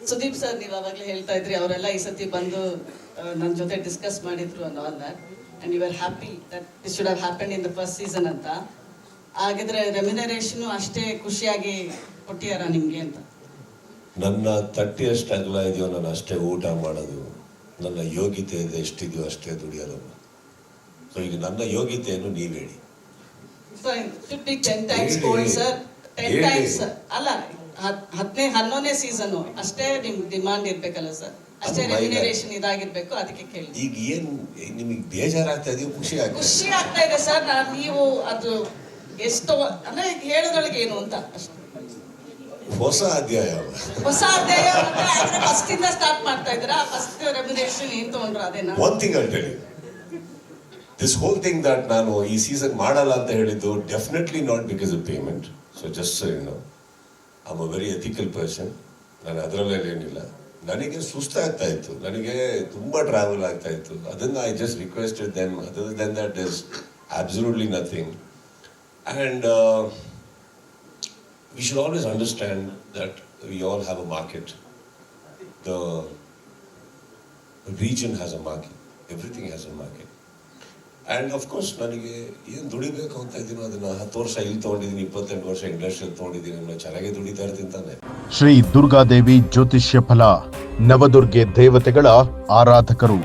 Sudeep sir ನೀವು ಅವಾಗಲೇ ಹೇಳ್ತಾ ಇದ್ರಿ ಅವರೆಲ್ಲ ಈ ಸತಿ ಬಂದು ನನ್ನ ಜೊತೆ ಡಿಸ್ಕಸ್ ಮಾಡಿದ್ರು ಅನ್ನೋ that and you are happy that it should have happen in the first season ಅಂತ. ಹಾಗಿದ್ರೆ ರೆಮ್ಯುನರೇಷನ್ ಅಷ್ಟೇ ಖುಷಿಯಾಗಿ ಕೊಟ್ಟಿಯಾರ ನಿಮ್ಗೆ ಅಂತ? ನನ್ನ ತಟ್ಟಿ ಅಷ್ಟು ಅಗಲ ಇದೆಯೋ ನಾನು ಅಷ್ಟೇ ಊಟ ಮಾಡೋದು ನನ್ನ ಯೋಗ್ಯತೆ ಇದೆ ಎಷ್ಟಿದೆಯೋ ಅಷ್ಟೇ ದುಡಿಯೋದು. ಸೊ ಈಗ ನನ್ನ ಯೋಗ್ಯತೆಯನ್ನು ನೀವು ಹೇಳಿ. ಅಲ್ಲ ಹತ್ತನೇ ಹನ್ನೊಂದನೇ ಸೀಸನ್ ಅಷ್ಟೇ ನಿಮ್ ಡಿಮಾಂಡ್ ಇರ್ಬೇಕಲ್ಲ ಸರ್ ಅಷ್ಟೇ ರೆಮ್ಯುನರೇಷನ್ ಇದಾಗಿರ್ಬೇಕು ಅದಕ್ಕೆ ಕೇಳಿ ಈಗ ಏನು ನಿಮಗೆ ಬೇಜಾರಾಗ್ತಾ ಇದೆಯೋ ಖುಷಿ ಆಗ್ತದೆ ಖುಷಿ ಆಗ್ತಾ ಇದೆ ಸರ್ ನಾನು ನೀವು ಅದು ಎಷ್ಟು ಅಂದ್ರೆ ಹೇಳೋದ್ರೊಳಗೆ ಏನು ಅಂತ ಹೊಸ ಅಧ್ಯಾಯ ಹೊಸ ಅಧ್ಯಾಯ ಫಸ್ಟ್ ಇಂದ ಸ್ಟಾರ್ಟ್ ಮಾಡ್ತಾ ಇದ್ದೀರಾ? ಫಸ್ಟ್ ರೆಮ್ಯುನರೇಷನ್ ಏನ್ ತಗೊಂಡ್ರು ಅದೇನಾ? ಒನ್ ಥಿಂಗ್ ಅಂತ ಹೇಳಿ. ದಿಸ್ ಹೋಲ್ ಥಿಂಗ್ ದಟ್ ನಾನು ಈ ಸೀಸನ್ ಮಾಡಲ್ಲ ಅಂತ ಹೇಳಿದ್ದು definitely not because of payment so just no I'm a very ethical person ನಾನು ಅದರಲ್ಲೆಲ್ಲ ಏನಿಲ್ಲ ನನಗೆ ಸುಸ್ತಾಗ್ತಾ ಇತ್ತು ನನಗೆ ತುಂಬಾ ಟ್ರಾವೆಲ್ ಆಗ್ತಾ ಇತ್ತು ಅದನ್ನ I just requested then other then that is absolutely nothing and we should always understand that we all have a market. The region has a market. Everything has a market. And of course ನನಗೆ ಏನು ದುಡಿಬೇಕು ಅಂತ ಇದ್ದೀನೋ, ಅದನ್ನು ಹತ್ತು ವರ್ಷ ಇಲ್ಲಿ ತೊಗೊಂಡಿದ್ದೀನಿ, ಇಪ್ಪತ್ತೆಂಟು ವರ್ಷ ಇಂಡಸ್ಟ್ರಿಯಲ್ಲಿ ತೊಗೊಂಡಿದ್ದೀನಿ ನಾನು ಚೆನ್ನಾಗಿ ದುಡಿತಾ ಇರ್ತೀನಿ ತಾನೆ. ಶ್ರೀ ದುರ್ಗಾದೇವಿ ಜ್ಯೋತಿಷ್ಯ ಫಲ, ನವದುರ್ಗೆ ದೇವತೆಗಳ ಆರಾಧಕರು,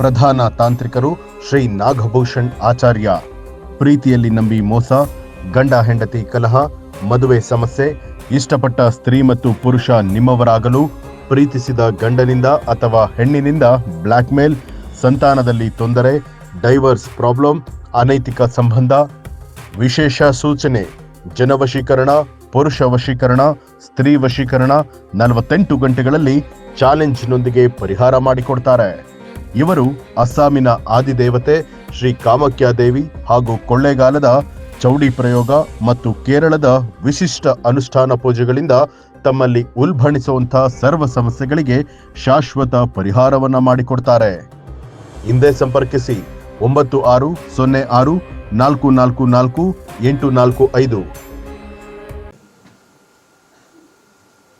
ಪ್ರಧಾನ ತಾಂತ್ರಿಕರು ಶ್ರೀ ನಾಗಭೂಷಣ್ ಆಚಾರ್ಯ. ಪ್ರೀತಿಯಲ್ಲಿ ನಂಬಿ ಮೋಸ, ಗಂಡ ಹೆಂಡತಿ ಕಲಹ, ಮದುವೆ ಸಮಸ್ಯೆ, ಇಷ್ಟಪಟ್ಟ ಸ್ತ್ರೀ ಮತ್ತು ಪುರುಷ ನಿಮ್ಮವರಾಗಲು, ಪ್ರೀತಿಸಿದ ಗಂಡನಿಂದ ಅಥವಾ ಹೆಣ್ಣಿನಿಂದ ಬ್ಲ್ಯಾಕ್ಮೇಲ್, ಸಂತಾನದಲ್ಲಿ ತೊಂದರೆ ಡೈವರ್ಸ್ ಪ್ರಾಬ್ಲಮ್, ಅನೈತಿಕ ಸಂಬಂಧ, ವಿಶೇಷ ಸೂಚನೆ, ಜನವಶೀಕರಣ, ಪುರುಷ ವಶೀಕರಣ, ಸ್ತ್ರೀ ವಶೀಕರಣ ನಲವತ್ತೆಂಟು ಗಂಟೆಗಳಲ್ಲಿ ಚಾಲೆಂಜ್ನೊಂದಿಗೆ ಪರಿಹಾರ ಮಾಡಿಕೊಡ್ತಾರೆ. ಇವರು ಅಸ್ಸಾಮಿನ ಆದಿದೇವತೆ ಶ್ರೀ ಕಾಮಾಖ್ಯ ದೇವಿ ಹಾಗೂ ಕೊಳ್ಳೇಗಾಲದ ಚೌಡಿ ಪ್ರಯೋಗ ಮತ್ತು ಕೇರಳದ ವಿಶಿಷ್ಟ ಅನುಷ್ಠಾನ ಪೂಜೆಗಳಿಂದ ತಮ್ಮಲ್ಲಿ ಉಲ್ಬಣಿಸುವಂತಹ ಸರ್ವ ಸಮಸ್ಯೆಗಳಿಗೆ ಶಾಶ್ವತ ಪರಿಹಾರವನ್ನ ಮಾಡಿಕೊಡ್ತಾರೆ. ಹಿಂದೆ ಸಂಪರ್ಕಿಸಿ. ಒಂಬತ್ತು ಆರು ಸೊನ್ನೆ ಆರು ನಾಲ್ಕು ನಾಲ್ಕು ನಾಲ್ಕು ಎಂಟು ನಾಲ್ಕು ಐದು.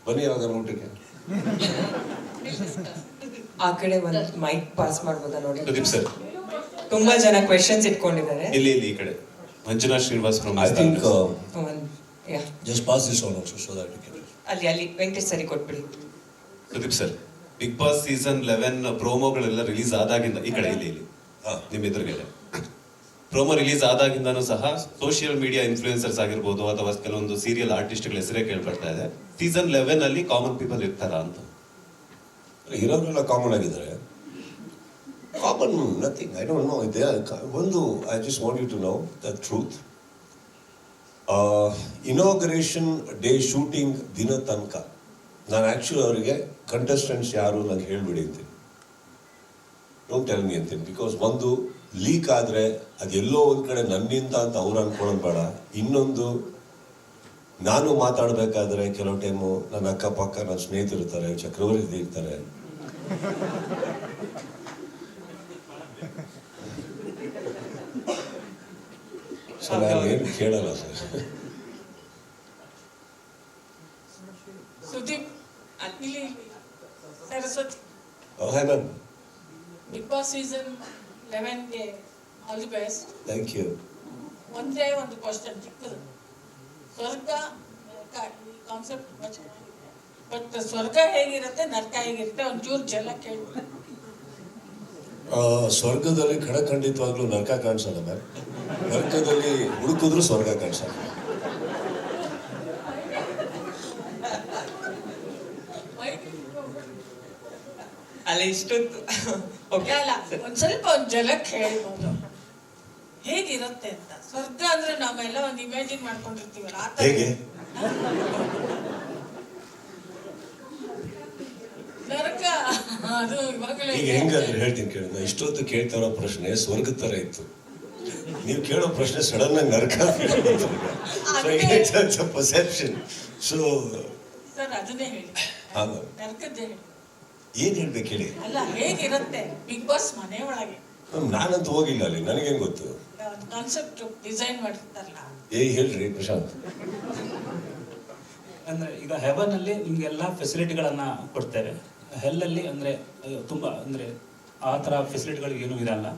ಬನ್ನಿ ಯಾವಾಗ ಊಟಕ್ಕೆ? ಆ ಕಡೆ ಒಂದು ಮೈಕ್ ಪಾಸ್ ಮಾಡ್ಬೋದಾ ನೋಡಿ? ಸುದೀಪ್ ಸರ್. ತುಂಬಾ ಜನ ಕ್ವೆಶನ್ಸ್ ಇಟ್ಕೊಂಡಿದ್ದಾರೆ. ಇಲ್ಲಿ ಇಲ್ಲಿ ಈ ಕಡೆ. Manjunath Srinivas from I think yeah just pass this on also so that ಅಲ್ಲಿ ಅಲ್ಲಿ ವೆಂಕಟೇಶ್ ಸರಿ ಕೊಟ್ಬಿಡಿ. Pradeep sir Big Boss season eleven ಪ್ರೋಮೋಗಳೆಲ್ಲ release ಆದಾಗಿಂದ ಈ ಕಡೆ ಇಲ್ಲಿ ಇಲ್ಲಿ. ನಿಮ್ಮ ಎದುರುಗಡೆ. ಪ್ರೋಮೋ ರಿಲೀಸ್ ಆದಾಗಿಂದನೂ ಸಹ ಸೋಷಿಯಲ್ ಮೀಡಿಯಾ ಇನ್ಫ್ಲೂಯೆನ್ಸರ್ಸ್ ಆಗಿರ್ಬೋದು ಅಥವಾ ಕೆಲವೊಂದು ಸೀರಿಯಲ್ ಆರ್ಟಿಸ್ಟ್ಗಳ ಹೆಸರೇ ಕೇಳ್ಬರ್ತಾ ಇದೆ. ಸೀಸನ್ ಲೆವೆನ್ ಅಲ್ಲಿ ಕಾಮನ್ ಪೀಪಲ್ ಇರ್ತಾರ ಅಂತ. ಇರೋರೆಲ್ಲ ಕಾಮನ್ ಆಗಿದ್ದಾರೆ. Common nothing I don't know ಇದೆ ಒಂದು I just want you to know the truth inauguration day shooting ದಿನ ತನಕ. ನಾನು ಆ್ಯಕ್ಚುಲಿ ಅವರಿಗೆ ಕಂಟೆಸ್ಟೆಂಟ್ಸ್ ಯಾರು ನಂಗೆ ಹೇಳಿಬಿಡಿ ಅಂತೀನಿ. ಡೋಂಟ್ ಟೆಲ್ ಮಿ ಅಂತೀನಿ ಬಿಕಾಸ್ ಒಂದು ಲೀಕ್ ಆದರೆ ಅದೆಲ್ಲೋ ಒಂದು ಕಡೆ ನನ್ನಿಂದ ಅಂತ ಅವ್ರು ಅನ್ಕೊಳ್ಳೋದು ಬೇಡ. ಇನ್ನೊಂದು ನಾನು ಮಾತಾಡಬೇಕಾದ್ರೆ ಕೆಲವು ಟೈಮು ನನ್ನ ಅಕ್ಕಪಕ್ಕ ನನ್ನ ಸ್ನೇಹಿತರಿರ್ತಾರೆ ಚಕ್ರವರ್ತಿ ಇರ್ತಾರೆ. ಸರ್ ಏನು ಕೇಳಲ್ಲ sir. Sudeep Saraswati hi ma'am Big Boss season ಲೆವೆನ್ಗೆ all the best thank you ಒಂದೇ ಒಂದು ಕ್ವಶನ್ ಚಿಕ್ಕದು. ಸ್ವರ್ಗ ನರಕ ಈ ಕಾನ್ಸೆಪ್ಟ್ ಬಟ್ ಸ್ವರ್ಗ ಹೇಗಿರುತ್ತೆ ನರ್ಕ ಹೇಗಿರುತ್ತೆ ಒಂಚೂರು ಜಲ ಕೇಳಿ. ಸ್ವರ್ಗದಲ್ಲಿ ಖಡಖಂಡಿತವಾಗ್ಲೂ ನರ್ಕ ಕಾಣಿಸಲ್ಲ ಮ್ಯಾಮ್. ನರ್ಕದಲ್ಲಿ ಹುಡುಕಿದ್ರು ಸ್ವರ್ಗ ಕಾಣಿಸಲ್ಲ. ಅಲ್ಲ ಇಷ್ಟೊತ್ತು. ಓಕೆ ಅಲ್ಲ ಒಂದ್ ಸ್ವಲ್ಪ ಒಂದು ಜಲಕ್ಕೆ ಹೇಳ್ಬೋದು. ಹೇಗಿರುತ್ತೆ ಅಂತ. ಸ್ವರ್ಗ ಅಂದ್ರೆ ನಾವೆಲ್ಲ ಒಂದ್ ಇಮ್ಯಾಜಿನ್ ಮಾಡ್ಕೊಂಡಿರ್ತೀವಲ್ಲ ಆ ಥರ. ಹೇಗೆ? ನರಕ. ಅದು ಇವಾಗಲೇ ಈಗ ಹೆಂಗಂದ್ರೆ ಹೇಳ್ತೀನಿ ಕೇಳಿ ನಾ ಇಷ್ಟೊತ್ತು ಕೇಳ್ತಾ ಇರೋ ಪ್ರಶ್ನೆ ಸ್ವರ್ಗದ ತರ ಇತ್ತು. ನೀವು ಕೇಳೋ ಪ್ರಶ್ನೆ ಸಡನ್ ಆಗಿ ನರಕ ಪರ್ಸೆಪ್ಷನ್ ಸೊ ಸರ್ ಅದನ್ನೇ ಹೇಳಿ. ನರಕದ್ದೇ ಹೇಳಿ. ಏನ್ ಹೇಳ್ಬೇಕು ಹೇಳಿ ಅಲ್ಲ ಹೇಗಿರುತ್ತೆ? ಬಿಗ್ ಬಾಸ್ ಮನೆ ಒಳಗೆ. ನಾನಂತೂ ಹೋಗಿಲ್ಲ ಅಲ್ಲಿ. ನನಗೇನ್ ಗೊತ್ತು? ಕಾನ್ಸೆಪ್ಟ್ ಡಿಸೈನ್ ಮಾಡಿರ್ತಾರಲ್ಲ. ಏ ಹೇಳ್ರಿ ಪ್ರಶಾಂತ್. ಅಂದರೆ ಈಗ ಹೆವನಲ್ಲಿ ನಿಮಗೆಲ್ಲ ಫೆಸಿಲಿಟಿಗಳನ್ನು ಕೊಡ್ತೇವೆ ಹೆಲ್ಲಲ್ಲಿ ಅಂದರೆ ತುಂಬಾ ಅಂದ್ರೆ ಆ ತರ ಫೆಸಿಲಿಟಿಗಳು ಏನೂ ಇರಲ್ಲ.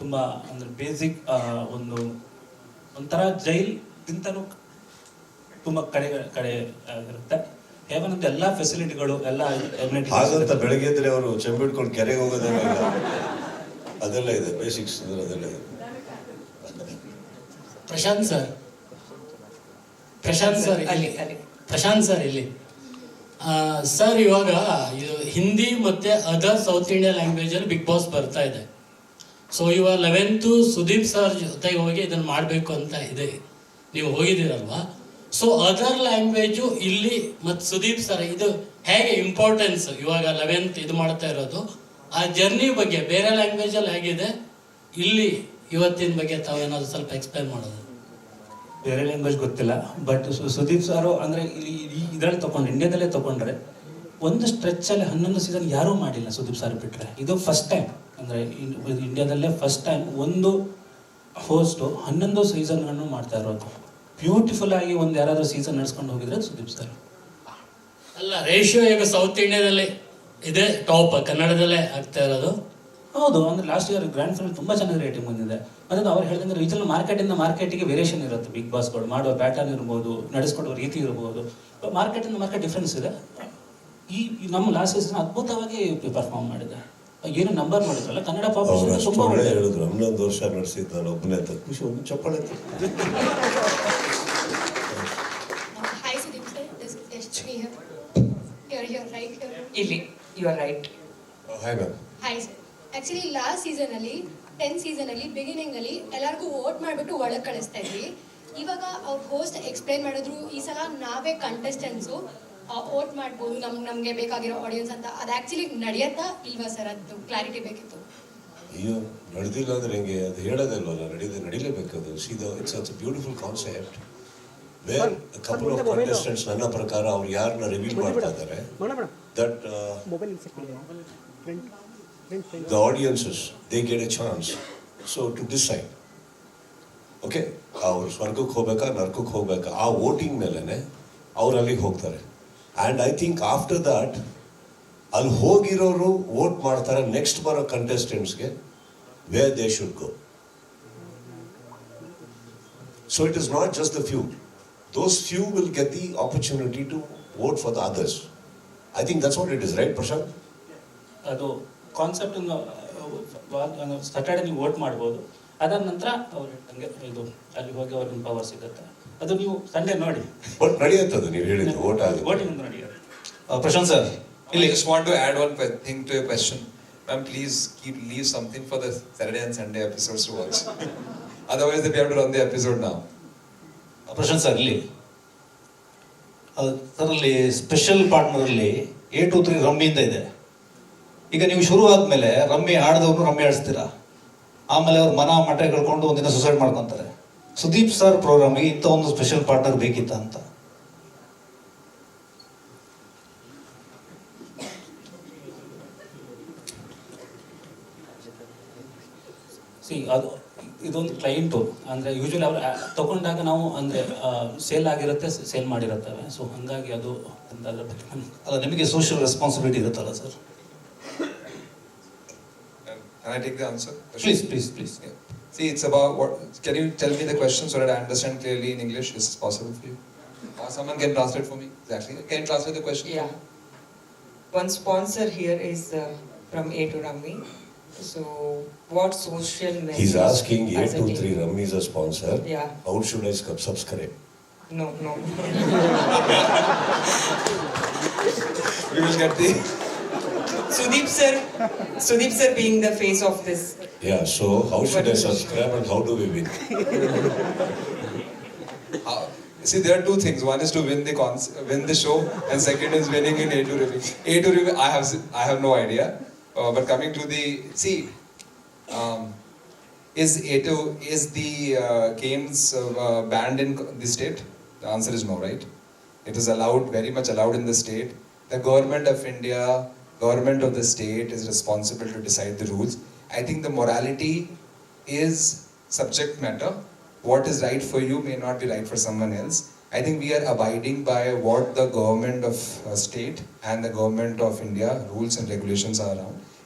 ತುಂಬ ಅಂದರೆ ಬೇಸಿಕ್ ಒಂದು ಒಂಥರ ಜೈಲ್ಗಿಂತನೂ ತುಂಬ ಕಡೆ ಕಡೆ ಆಗಿರುತ್ತೆ ಅಂತ ಎಲ್ಲ ಫೆಸಿಲಿಟಿಗಳು ಎಲ್ಲ ಹಾಗಂತ ಬೆಳಗ್ಗೆ ಇದ್ರೆ ಅವರು ಚೆಂಬಿಡ್ಕೊಂಡು ಕೆರೆಗೆ ಹೋಗೋದೇ ಇಲ್ಲ. ಅದೆಲ್ಲ ಇದೆ ಬೇಸಿಕ್ಸ್ ಅದೆಲ್ಲ ಇದೆ. ಪ್ರಶಾಂತ್ ಸರ್. ಪ್ರಶಾಂತ್ ಸರ್ ಅಲ್ಲಿ. ಪ್ರಶಾಂತ್ ಸರ್ ಇಲ್ಲಿ. ಆ, ಸರ್ ಇವಾಗ ಇದು ಹಿಂದಿ ಮತ್ತೆ ಅದರ್ ಸೌತ್ ಇಂಡಿಯಾ ಲ್ಯಾಂಗ್ವೇಜ್ ಅಲ್ಲಿ ಬಿಗ್ ಬಾಸ್ ಬರ್ತಾ ಇದೆ. ಸೊ ಇವಾಗ ಲೆವೆಂತು ಸುದೀಪ್ ಸರ್ ಜೊತೆಗೆ ಹೋಗಿ ಇದನ್ನ ಮಾಡಬೇಕು ಅಂತ ಇದೆ. ನೀವು ಹೋಗಿದ್ದೀರಲ್ವಾ? ಸೊ ಅದರ್ ಲ್ಯಾಂಗ್ವೇಜು ಇಲ್ಲಿ ಮತ್ತು ಸುದೀಪ್ ಸರ್ ಇದು ಹೇಗೆ ಇಂಪಾರ್ಟೆನ್ಸ್ ಇವಾಗ ಲೆವೆಂತ್ ಇದು ಮಾಡ್ತಾ ಇರೋದು. ಆ ಜರ್ನಿ ಬಗ್ಗೆ ಬೇರೆ ಲ್ಯಾಂಗ್ವೇಜಲ್ಲಿ ಹೇಗಿದೆ? ಇಲ್ಲಿ ಇವತ್ತಿನ ಬಗ್ಗೆ ತಾವೇನಾದ್ರು ಸ್ವಲ್ಪ ಎಕ್ಸ್ಪ್ಲೈನ್ ಮಾಡೋದು. ಬೇರೆ ಲ್ಯಾಂಗ್ವೇಜ್ ಗೊತ್ತಿಲ್ಲ ಬಟ್ ಸುದೀಪ್ ಸಾರು ಅಂದರೆ ಇಲ್ಲಿ ಇದರಲ್ಲಿ ತಗೊಂಡ್ರೆ ಇಂಡಿಯಾದಲ್ಲೇ ತಗೊಂಡ್ರೆ ಒಂದು ಸ್ಟ್ರೆಚ್ಚಲ್ಲಿ ಹನ್ನೊಂದು ಸೀಸನ್ ಯಾರೂ ಮಾಡಿಲ್ಲ ಸುದೀಪ್ ಸರ್ ಬಿಟ್ಟರೆ ಇದು ಫಸ್ಟ್ ಟೈಮ್ ಅಂದರೆ ಇಂಡಿಯಾದಲ್ಲೇ ಫಸ್ಟ್ ಟೈಮ್ ಒಂದು ಹೋಸ್ಟು ಹನ್ನೊಂದು ಸೀಸನ್ಗಳನ್ನು ಮಾಡ್ತಾ ಇರೋದು. ಬ್ಯೂಟಿಫುಲ್ ಆಗಿ ಒಂದು ಯಾರಾದರೂ ಸೀಸನ್ ನಡೆಸ್ಕೊಂಡು ಹೋಗಿದ್ರೆ ಸುದೀಪ್ ಸರ್ ಅಲ್ಲ ರೇಷಿಯೋ ಈಗ ಸೌತ್ ಇಂಡಿಯಾದಲ್ಲಿ ಇದೆ? ಟಾಪ್ ಕನ್ನಡದಲ್ಲೇ ಆಗ್ತಾ ಇರೋದು? ಹೌದು ಅಂದ್ರೆ ಲಾಸ್ಟ್ ಇಯರ್ ಗ್ರ್ಯಾಂಡ್ ಫೈನಲ್ ತುಂಬ ಚೆನ್ನಾಗಿ ರೇಟಿಂಗ್ ಬಂದಿದೆ. ಅದನ್ನು ಅವ್ರು ಹೇಳಿದಂಗೆ ರೀಜನಲ್ ಮಾರ್ಕೆಟಿಂದ ಮಾರ್ಕೆಟಿಗೆ ವೇರಿಯೇಷನ್ ಇರುತ್ತೆ. ಬಿಗ್ ಬಾಸ್ಗಳು ಮಾಡೋ ಪ್ಯಾಟರ್ನ್ ಇರ್ಬೋದು ನಡೆಸ್ಕೊಡೋ ರೀತಿ ಇರ್ಬೋದು. ಮಾರ್ಕೆಟಿಂದ ಮಾರ್ಕೆಟ್ ಡಿಫ್ರೆನ್ಸ್ ಇದೆ. ಈ ನಮ್ಮ ಲಾಸ್ಟ್ ಸೀಸನ್ ಅದ್ಭುತವಾಗಿ ಪರ್ಫಾರ್ಮ್ ಮಾಡಿದೆ. ಏನು ನಂಬರ್ ಮಾಡಿದ್ರಲ್ಲ ಕನ್ನಡ ಪಾಪ್ಯುಲೇಷನ್ ತುಂಬ ಹೇಳಿದ್ರು. ಹನ್ನೊಂದು ವರ್ಷ ನಡೆಸಿದ್ದು ನಾನು ಒಬ್ಬನೇ ಅಂತ ಖುಷಿ ಒಂದು ಚಪ್ಪಾಳೆ. You are right hi ma'am Hi sir. Actually last season ಅಲ್ಲಿ ಟೆನ್ ಸೀಸನ್ ಅಲ್ಲಿ ಬಿಗಿನಿಂಗ್ ಅಲ್ಲಿ ಎಲ್ಲರಿಗೂ ವೋಟ್ ಮಾಡ್ಬಿಟ್ಟು ಒಳಗೆ ಕಳಿಸ್ತಾ ಇದ್ವಿ. ಇವಾಗ ಅವ್ರ ಹೋಸ್ಟ್ ಎಕ್ಸ್ಪ್ಲೈನ್ ಮಾಡಿದ್ರು ಈ ಸಲ ನಾವೇ ಕಂಟೆಸ್ಟೆಂಟ್ಸು ವೋಟ್ ಮಾಡ್ಬೋದು ನಮ್ ನಮ್ಗೆ ಬೇಕಾಗಿರೋ ಆಡಿಯನ್ಸ್ ಅಂತ. ಅದು ಆಕ್ಚುಲಿ ನಡೆಯತ್ತಾ ಇಲ್ವಾ ಸರ್ ಅದು ಕ್ಲಾರಿಟಿ ಬೇಕಿತ್ತು. ಅಯ್ಯೋ ನಡೆದಿಲ್ಲ ಅಂದ್ರೆ ಹೆಂಗೆ? ಅದು ಹೇಳೋದಲ್ವಲ್ಲ ನಡೀದ ನಡಿಲೇಬೇಕು ಅದು. ಸೀದಾ it's it's beautiful concept where couple of contestants ನನ್ನ ಪ್ರಕಾರ ಅವ್ರು ಯಾರನ್ನ ರಿವೀಲ್ ಮಾಡ್ತಾ ಇದ್ದಾರೆ that the audiences they get a chance so to decide okay ಅವ್ರು ಸ್ವರ್ಗಕ್ಕೆ ಹೋಗ್ಬೇಕಾ ನರ್ಕಕ್ಕೆ ಹೋಗ್ಬೇಕಾ? ಆ ವೋಟಿಂಗ್ ಮೇಲೆನೆ ಅವ್ರು ಅಲ್ಲಿಗೆ ಹೋಗ್ತಾರೆ. And I think after that ಅಲ್ಲಿ ಹೋಗಿರೋರು ವೋಟ್ ಮಾಡ್ತಾರೆ ನೆಕ್ಸ್ಟ್ ಬರೋ ಕಂಟೆಸ್ಟೆಂಟ್ಸ್ಗೆ way they should go so it is not just the few those few will get the opportunity to vote for the others I think that's what it is right Prashant ಅದು concept Saturday ನೀವು vote ಮಾಡ್ಬೋದು. ಅದಾದ ನಂತರ ಅವ್ರು ಹಂಗೆ ಇದು ಅಲ್ಲಿ ಹೋಗಿ ಅವ್ರಿಗೆ ಪವರ್ ಸಿಗುತ್ತೆ. ಅದು ನೀವು ಸಂಡೆ ನೋಡಿ. ವೋಟ್ ನಡೆಯುತ್ತೆ ಅದು ನೀವು ಹೇಳಿದ್ದು ವೋಟ್ ಆಗಿ ವೋಟಿಂಗ್ ಒಂದು ನಡೆಯುತ್ತೆ ಪ್ರಶಾಂತ್ ಸರ್ ಇಲ್ಲಿ just want to add one think to a question ma'am please keep leave something for the Saturday and Sunday episodes to watch otherwise the be have to run episode ನಾವು Prashant sir ಇಲ್ಲಿ ಅದರಲ್ಲಿ special ಪಾರ್ಟ್ನರಲ್ಲಿ A two three ರಮ್ಮಿಯಿಂದ ಇದೆ. ಈಗ ನೀವು ಶುರು ಆದಮೇಲೆ ರಮ್ಮಿ ಆಡದವ್ರು ರಮ್ಮಿ ಆಡಿಸ್ತೀರಾ ಆಮೇಲೆ ಅವ್ರು ಮನ ಮಠ ಕಳ್ಕೊಂಡು ಒಂದಿನ ಸುಸೈಡ್ ಮಾಡ್ಕೊತಾರೆ. ಸುದೀಪ್ ಸರ್ ಪ್ರೋಗ್ರಾಮಿಗೆ ಇಂಥ ಒಂದು ಸ್ಪೆಷಲ್ ಪಾರ್ಟ್ನರ್ ಬೇಕಿತ್ತ ಅಂತ. ಸಿ ಅದು ಇದೊಂದು ಕ್ಲೈಂಟು ಅಂದರೆ ಯೂಶ್ವಲಿ ಅವ್ರು ಆ- ತಗೊಂಡಾಗ ನಾವು ಅಂದರೆ ಸೇಲ್ ಆಗಿರುತ್ತೆ ಸೇಲ್ ಮಾಡಿರುತ್ತವೆ ಸೊ ಹಾಗಾಗಿ ಅದು ಅಂತ ಅದ್ರ ಬಗ್ಗೆ ನಮ್ಗೆ ಅಲ್ಲ ನಿಮಗೆ ಸೋಷಿಯಲ್ ರೆಸ್ಪಾನ್ಸಿಬಿಲಿಟಿ ಇರುತ್ತಲ್ಲ sir Can I take the answer? Please please please Yeah. See, it's about what. Can you tell me the question so that I understand clearly in English? Is this possible for you? Or someone can translate for me. Exactly. Can you translate the question? for Yeah. me? One sponsor here is uh, from A to Rami. So, what social measures? He's asking A as a three Rum is a sponsor. Yeah. How should I subscribe? No, no. We will get the. Sudeep sir, Sudeep sir being the face of this. Yeah, so how should I subscribe and how do we win? Uh, see, there are two things. One is to win the cons- win the show, and second is winning in A2 review. A2 review, I have s- I have no idea. Uh, but coming to the see, um, is A2 is the uh, games uh, banned in the state? The answer is no, right? It is allowed, very much allowed in the state. The government of India, government of the state is responsible to decide the rules. I think the morality is subject matter. What is right for you may not be right for someone else. I think we are abiding by what the government of uh, state and the government of India rules and regulations are around,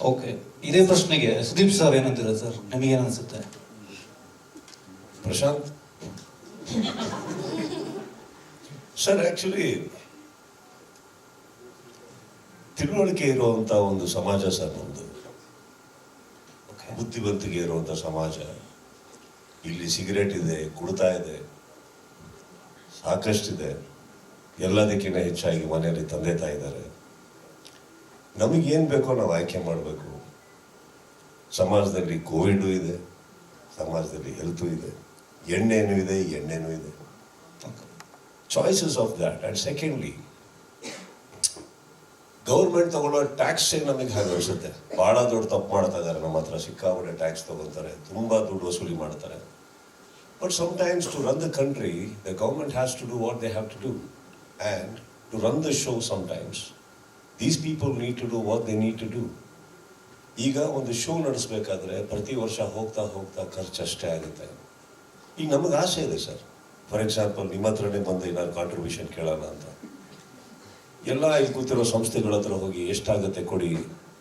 Okay ಇದೇ ಪ್ರಶ್ನೆಗೆ Sudeep sir ಏನಂತೀರ sir ನಿಮಗೇನು ಅನ್ಸುತ್ತೆ? Prashant? Sir actually ತಿಳುವಳಿಕೆ ಇರುವಂತ ಒಂದು ಸಮಾಜ sir ನಮ್ದು. ಬುದ್ಧಿವಂತಿಕೆ ಇರುವಂತ ಸಮಾಜ. ಇಲ್ಲಿ ಸಿಗರೇಟ್ ಇದೆ ಕುಡ್ತಾ ಇದೆ ಸಾಕಷ್ಟಿದೆ. ಎಲ್ಲದಕ್ಕಿಂತ ಹೆಚ್ಚಾಗಿ ಮನೆಯಲ್ಲಿ ತಂದೆ ತಾಯಿ ಇದ್ದಾರೆ ನಮಗೇನು ಬೇಕೋ ನಾವು ಆಯ್ಕೆ ಮಾಡಬೇಕು. ಸಮಾಜದಲ್ಲಿ ಕೋವಿಡು ಇದೆ, ಸಮಾಜದಲ್ಲಿ ಹೆಲ್ತು ಇದೆ, ಎಣ್ಣೆನೂ ಇದೆ ಎಣ್ಣೆನೂ ಇದೆ. Choices of that and secondly government ತಗೊಳ್ಳೋ ಟ್ಯಾಕ್ಸ್ ನಮಗೆ ಹಾಗೆ ಅನಿಸುತ್ತೆ. ಭಾಳ ದೊಡ್ಡ ತಪ್ಪು ಮಾಡ್ತಾ ಇದ್ದಾರೆ ನಮ್ಮ ಹತ್ರ ಸಿಕ್ಕಾಪಟ್ಟೆ ಟ್ಯಾಕ್ಸ್ ತಗೊತಾರೆ ತುಂಬ ದುಡ್ಡು ವಸೂಲಿ ಮಾಡ್ತಾರೆ. But sometimes to run the country the government has to do what they have to do and to run the show sometimes these people need to do what they need to do ಈಗ ಒಂದು show ನಡೆಸಬೇಕಾದ್ರೆ ಪ್ರತಿ ವರ್ಷ ಹೋಗ್ತಾ ಹೋಗ್ತಾ ಖರ್ಚು ಅಷ್ಟೇ ಆಗುತ್ತೆ. ಈಗ ನಮಗೆ ಆಸೆ ಇದೆ ಸರ್. ಫಾರ್ ಎಕ್ಸಾಂಪಲ್ ನಿಮ್ಮ ಹತ್ರನೇ ಬಂದು ಏನಾದ್ರು ಕಾಂಟ್ರಿಬ್ಯೂಷನ್ ಕೇಳೋಣ ಅಂತ. ಎಲ್ಲ ಇಲ್ಲಿ ಕೂತಿರೋ ಸಂಸ್ಥೆಗಳ ಹತ್ರ ಹೋಗಿ ಎಷ್ಟಾಗುತ್ತೆ ಕೊಡಿ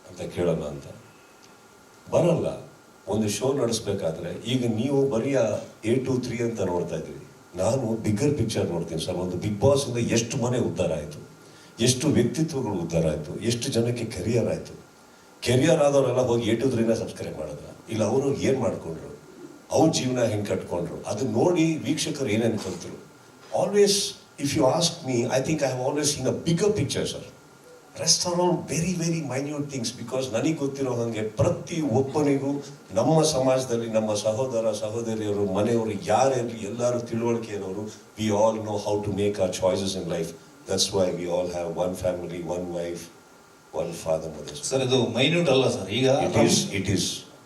ಅಂತ ಕೇಳೋಣ ಅಂತ. ಬರಲ್ಲ. ಒಂದು ಶೋ ನಡೆಸಬೇಕಾದ್ರೆ ಈಗ ನೀವು ಬರೀ ಎ ಟು ತ್ರೀ ಅಂತ ನೋಡ್ತಾ ಇದ್ದೀವಿ ನಾನು ಬಿಗ್ಗರ್ ಪಿಕ್ಚರ್ ನೋಡ್ತೀನಿ ಸರ್. ಒಂದು ಬಿಗ್ ಬಾಸ್ ಇಂದ ಎಷ್ಟು ಮನೆ ಉದ್ಧಾರ ಆಯಿತು. ಎಷ್ಟು ವ್ಯಕ್ತಿತ್ವಗಳು ಉದ್ಧಾರ ಆಯಿತು, ಎಷ್ಟು ಜನಕ್ಕೆ ಕೆರಿಯರ್ ಆಯಿತು. ಕೆರಿಯರ್ ಆದವರೆಲ್ಲ ಹೋಗಿ ಏಟುದ್ರಿಂದ ಸಬ್ಸ್ಕ್ರೈಬ್ ಮಾಡಿದ್ರ. ಇಲ್ಲ, ಅವರು ಏನು ಮಾಡ್ಕೊಂಡ್ರು? ಅವ್ರ ಜೀವನ ಹೆಂಗೆ ಕಟ್ಕೊಂಡ್ರು? ಅದು ನೋಡಿ ವೀಕ್ಷಕರು ಏನೇನು ಕಲ್ತರು always if you ask me I think I have always in a bigger picture sir rest are all very very minute things because ನನಗೆ ಗೊತ್ತಿರೋ ಹಾಗೆ ಪ್ರತಿ ಒಬ್ಬನಿಗೂ ನಮ್ಮ ಸಮಾಜದಲ್ಲಿ ನಮ್ಮ ಸಹೋದರ, ಸಹೋದರಿಯರು, ಮನೆಯವರು ಯಾರಿರಲಿ ಎಲ್ಲರೂ ತಿಳುವಳಿಕೆ ಇರೋರು we all know how to make our choices in life that's why we all have one family one wife one father mother sir ಇದು ಮೈನ್ಯೂಟ್ ಅಲ್ಲ ಸರ್ ಈಗ It is, it is.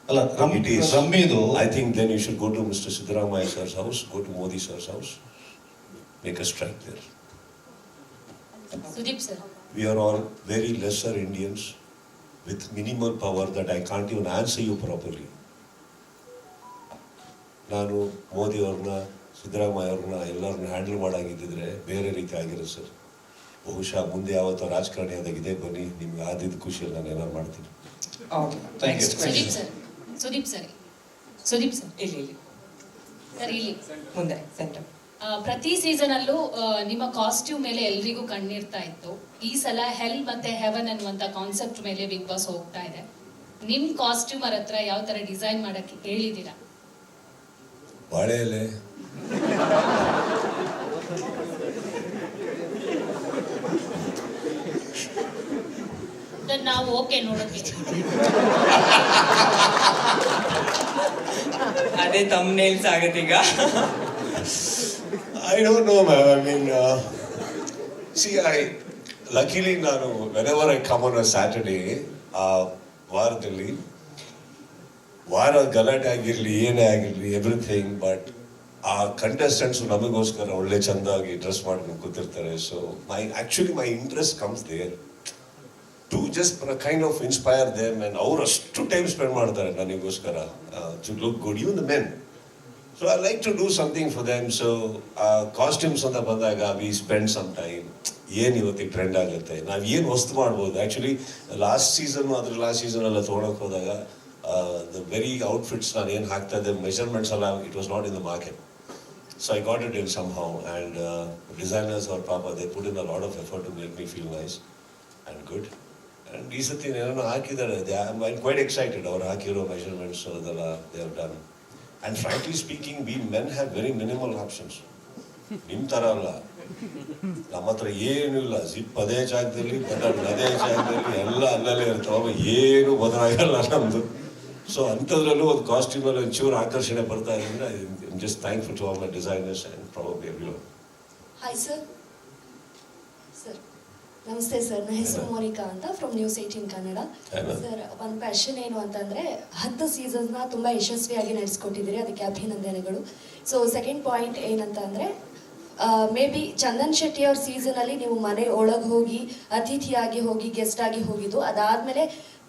ಅಲ್ಲ ರಮ್- It is. ರಮ್ಮಿದು I think then you should go to Mr. Siddaramaya sir's house, go to Modi sir's house, make a strike there. Sudeep sir We are all very lesser Indians with minimal power that I can't even answer you properly. ನಾನು ಮೋದಿ ಅವ್ರನ್ನ ಸಿದ್ದರಾಮಯ್ಯ ಅವ್ರನ್ನ ಎಲ್ಲರನ್ನ handle ಮಾಡಾಗಿದ್ದಿದ್ರೆ ಬೇರೆ ರೀತಿ ಆಗಿರುತ್ತೆ sir ಬಹುಶಃ ಮುಂದೆ ಯಾವತ್ತೋ ರಾಜಕಾರಣಿ ಅದಾಗಿದೆ ಇದೇ ಬನ್ನಿ ನಿಮ್ಗೆ ಆದಿದ್ದ ಖುಷಿಯಲ್ಲಿ ನಾನು ಏನಾರು ಮಾಡ್ತೀನಿ. Sudeep. Sir. Sudeep sir. Sudeep sir. ಇಲ್ಲಿ ಇಲ್ಲಿ. ಸರ್ ಇಲ್ಲಿ. ಮುಂದೆ ಸೆಂಟರ್ ಪ್ರತಿ ಸೀಸನ್ ಅಲ್ಲೂ ನಿಮ್ಮ ಕಾಸ್ಟ್ಯೂಮ್ ಮೇಲೆ ಎಲ್ರಿಗೂ ಕಣ್ಣಿರ್ತಾ ಇತ್ತು. ಈ ಸಲ ಹೆಲ್ ಮತ್ತೆ ಹೆವನ್ ಅನ್ನುವಂತ ಕಾನ್ಸೆಪ್ಟ್ ಮೇಲೆ ಬಿಗ್ ಬಾಸ್ ಹೋಗ್ತಾ ಇದೆ. ನಿಮ್ ಕಾಸ್ಟ್ಯೂಮರ್ ಹತ್ರ ಯಾವ ತರ ಡಿಸೈನ್ ಮಾಡಕ್ಕೆ ಹೇಳಿದೀರಾ ಬಾಳೆ ಅದನ್ನ ನಾವು ಓಕೆ ನೋಡೋಕೆ. ಅದೇ ತಮ್ಮ ನೇಲ್ಸ್ ಆಗತ್ತೀಗ ಈಗ I don't know ma'am I mean see, I luckily ನಾನು whenever I come on a Saturday ಆ ವಾರದಲ್ಲಿ ವಾರ ಗಲಾಟೆ ಆಗಿರಲಿ ಏನೇ ಆಗಿರಲಿ ಎವ್ರಿಥಿಂಗ್ ಬಟ್ ಆ ಕಂಟೆಸ್ಟೆಂಟ್ಸ್ ನಮಗೋಸ್ಕರ ಒಳ್ಳೆ ಚಂದಾಗಿ ಡ್ರೆಸ್ ಮಾಡ್ಕೊಂಡು ಕೂತಿರ್ತಾರೆ. So my actually my interest comes there to just kind of inspire them and ಅವ್ರು ಅಷ್ಟು ಟೈಮ್ ಸ್ಪೆಂಡ್ ಮಾಡ್ತಾರೆ ನನಗೋಸ್ಕರ. To look good you the men so I like to do something for them so costumes ಅಂತ ಬಂದಾಗ we spend some time ಏನು ಇವತ್ತಿಗೆ trend ಆಗುತ್ತೆ? ನಾವು ಏನು ವಸ್ತು ಮಾಡ್ಬೋದು? ಆ್ಯಕ್ಚುಲಿ ಲಾಸ್ಟ್ ಸೀಸನ್ ಅದ್ರ ಲಾಸ್ಟ್ ಸೀಸನ್ ಎಲ್ಲ ತೊಗೊಳಕ್ಕೆ ಹೋದಾಗ ದ ವೆರಿ ಔಟ್ಫಿಟ್ಸ್ ನಾನು ಏನು ಹಾಕ್ತಾ ಇದ್ದೆ ಮೆಷರ್ಮೆಂಟ್ಸ್ ಎಲ್ಲ it was not in the market so I got it in somehow and designers ಅವ್ರ ಪಾಪ they put in a lot of effort to make me feel nice and good and ಈ ಸತಿ ಏನೋ ಹಾಕಿದ್ದಾರೆ. ಐ ಕ್ವೈಟ್ ಎಕ್ಸೈಟೆಡ್ ಅವ್ರು ಹಾಕಿರೋ measurements ಅದೆಲ್ಲ they have done and frankly speaking we men have very minimal options ನಿಮ್ಮ ಥರ ಅಲ್ಲ. ನಮ್ಮ ಹತ್ರ ಏನೂ ಇಲ್ಲ. ಜಿಪ್ ಅದೇ ಜಾಗದಲ್ಲಿ ಬಟನ್ ಅದೇ ಜಾಗದಲ್ಲಿ, ಎಲ್ಲ ಅಲ್ಲಲ್ಲೇ ಇರ್ತಾವೆ. ಏನು ಬದಲಾಗಲ್ಲ ನಮ್ಮದು ಸೊ ಅಂಥದ್ರಲ್ಲೂ ಒಂದು ಕಾಸ್ಟ್ಯೂಮಲ್ಲಿ ಒಂಚೂರು ಆಕರ್ಷಣೆ ಬರ್ತಾ ಇದೆ just thankful to all my designers and probably every sir ನಮಸ್ತೆ ಸರ್ ನನ್ನ ಹೆಸರು ಮೋರಿಕಾ ಅಂತ from News eighteen Kannada. Sir ಒಂದು ಕ್ವೆಶನ್ ಏನು ಅಂತಂದರೆ ಹತ್ತು ಸೀಸನ್ಸ್ನ ತುಂಬ ಯಶಸ್ವಿಯಾಗಿ ನಡೆಸ್ಕೊಟ್ಟಿದ್ದೀರಿ ಅದಕ್ಕೆ ಅಭಿನಂದನೆಗಳು. ಸೊ ಸೆಕೆಂಡ್ ಪಾಯಿಂಟ್ ಏನಂತ ಅಂದರೆ ಮೇ ಬಿ ಚಂದನ್ ಶೆಟ್ಟಿ ಅವ್ರ ಸೀಸನಲ್ಲಿ ನೀವು ಮನೆ ಒಳಗೆ ಹೋಗಿ ಅತಿಥಿಯಾಗಿ ಹೋಗಿ ಗೆಸ್ಟ್ ಆಗಿ ಹೋಗಿದ್ದು ಅದಾದಮೇಲೆ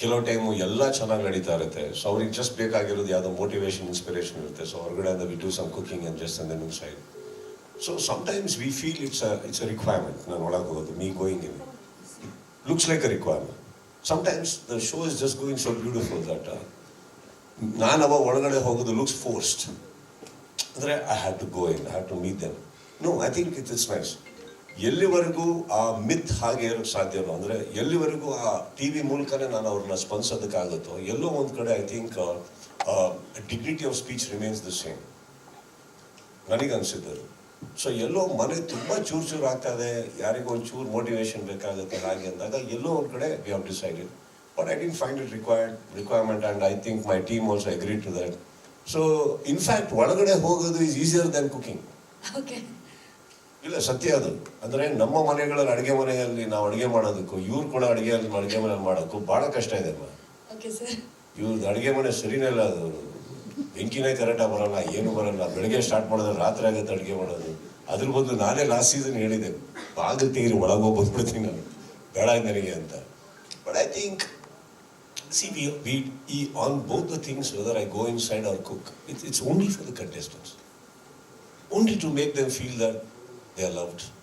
ಕೆಲವು ಟೈಮು ಎಲ್ಲ ಚೆನ್ನಾಗಿ ನಡೀತಾ ಇರುತ್ತೆ. ಸೊ ಅವ್ರಿಗೆ ಜಸ್ಟ್ ಬೇಕಾಗಿರೋದು ಯಾವುದೋ ಮೋಟಿವೇಶನ್ ಇನ್ಸ್ಪಿರೇಷನ್ ಇರುತ್ತೆ. ಸೊ ಹೊರಗಡೆ we do some cooking and just and new side so sometimes we feel it's it's a requirement ನಾನು ಒಳಗೆ ಹೋಗೋದು me going in looks like a requirement sometimes the show is just going so beautiful that ನಾನು ಅವಾಗ ಒಳಗಡೆ ಹೋಗೋದು looks forced ಅಂದರೆ I have to go in I have to meet them no I think it is nice ಎಲ್ಲಿವರೆಗೂ ಆ ಮಿತ್ ಹಾಗೆ ಇರೋಕ್ಕೆ ಸಾಧ್ಯನೋ ಅಂದರೆ ಎಲ್ಲಿವರೆಗೂ ಆ ಟಿ ವಿ ಮೂಲಕನೇ ನಾನು ಅವ್ರನ್ನ ಸ್ಪಂದಿಸೋದಕ್ಕಾಗುತ್ತೋ, ಎಲ್ಲೋ ಒಂದು ಕಡೆ I think dignity of speech remains the same ನನಗನ್ಸಿದ್ದು so ಎಲ್ಲೋ ಮನೆ ತುಂಬ ಚೂರು ಚೂರು ಆಗ್ತಾ ಇದೆ, ಯಾರಿಗೂ ಒಂದು ಚೂರು ಮೋಟಿವೇಶನ್ ಬೇಕಾಗುತ್ತೆ ಹಾಗೆ ಅಂದಾಗ ಎಲ್ಲೋ ಒಂದು ಕಡೆ we have decided but I didn't find it required requirement and I think my team also agree to that so in fact ಒಳಗಡೆ ಹೋಗೋದು is easier than cooking okay ಇಲ್ಲ ಸತ್ಯ ಅದು. ಅಂದ್ರೆ ನಮ್ಮ ಮನೆಗಳಲ್ಲಿ ಅಡುಗೆ ಮನೆಯಲ್ಲಿ ನಾವು ಅಡುಗೆ ಮಾಡೋದಕ್ಕೂ ಇವ್ರು ಕೂಡ ಅಡುಗೆಯಲ್ಲಿ ಅಡುಗೆ ಮನೆಯಲ್ಲಿ ಮಾಡೋಕ್ಕೂ ಭಾಳ ಕಷ್ಟ ಇದೆ ಅಮ್ಮ. ಇವ್ರದ್ದು ಅಡುಗೆ ಮನೆ ಸರಿನೇ ಇಲ್ಲ ಅದು. ಬೆಂಕಿನೇ ಕರೆಕ್ಟಾಗಿ ಬರಲ್ಲ ಏನು ಬರಲ್ಲ. ಬೆಳಗ್ಗೆ ಸ್ಟಾರ್ಟ್ ಮಾಡಿದ್ರೆ ರಾತ್ರಿ ಆಗುತ್ತೆ ಅಡುಗೆ ಮಾಡೋದು. ಅದ್ರ ಬದಲು ನಾನೇ ಲಾಸ್ಟ್ ಸೀಸನ್ ಹೇಳಿದೆ ಬಾಗ ತೀರಿ ಒಳಗೆ ಬಂದ್ಬಿಡ್ತೀನಿ ನಾನು. ಬೇಡ ನನಗೆ ಅಂತ. But I think see we we ಈ on both the things whether I go inside our cook it's it's only for the contestants only to make them feel that they are loved.